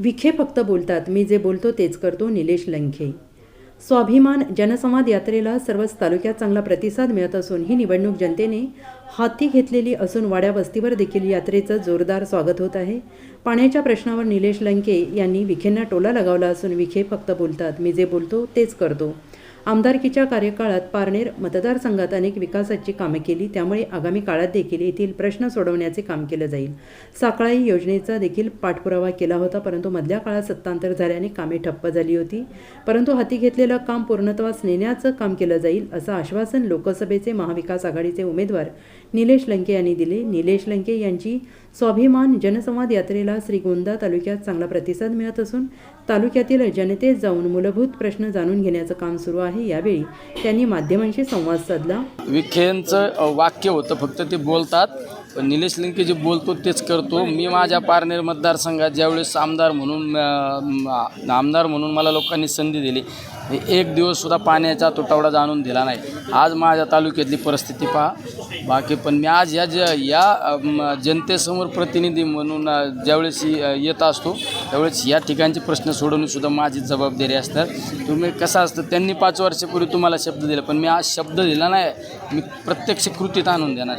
विखे फक्त बोलतात मी जे बोलतो तेच करतो निलेश लंके स्वाभिमान जनसंवाद यात्रेला सर्वच तालुक्यात चांगला प्रतिसाद मिळत असून ही निवडणूक जनतेने हाती घेतलेली असून वाड्या वस्तीवर देखील यात्रेचं जोरदार स्वागत होत आहे. पाण्याच्या प्रश्नावर निलेश लंके यांनी विखेंना टोला लगावला असून विखे फक्त बोलतात मी जे बोलतो तेच करतो. आमदारकीच्या कार्यकाळात पारनेर मतदारसंघात अनेक विकासाची कामे केली त्यामुळे आगामी काळात देखील येथील प्रश्न सोडवण्याचे काम केलं जाईल. साकळाई योजनेचा देखील पाठपुरावा केला होता परंतु मधल्या काळात सत्तांतर झाल्याने कामे ठप्प झाली होती. परंतु हाती घेतलेलं काम पूर्णत्वास नेण्याचं काम केलं जाईल असं आश्वासन लोकसभेचे महाविकास आघाडीचे उमेदवार निलेश लंके यांनी दिले. निलेश लंके यांची स्वाभिमान जनसंवाद यात्रेला श्रीगोंदा तालुक्यात चांगला प्रतिसाद मिळत असून तालुक्यातील जनतेत जाऊन मूलभूत प्रश्न जाणून घेण्याचं काम सुरू आहे. यावेळी त्यांनी माध्यमांशी संवाद साधला. विखेंचं वाक्य होतं फक्त ते बोलतात. पण निलेश लिंके जे बोलतो तेच करतो. मी माझ्या पारनेर मतदारसंघात ज्यावेळेस आमदार म्हणून आमदार म्हणून मला लोकांनी संधी दिली एक दिवससुद्धा पाण्याचा तुटवडा जाणून दिला नाही. आज माझ्या तालुक्यातली परिस्थिती पहा. बाकी पण मी आज या ज या जनतेसमोर प्रतिनिधी म्हणून ज्यावेळेस येत असतो त्यावेळेस या ठिकाणचे प्रश्न सोडवणेसुद्धा माझी जबाबदारी असतात तुम्ही कसं असतं त्यांनी पाच वर्षापूर्वी तुम्हाला शब्द दिला पण मी आज शब्द दिला नाही. मी प्रत्यक्ष कृतीत आणून देणार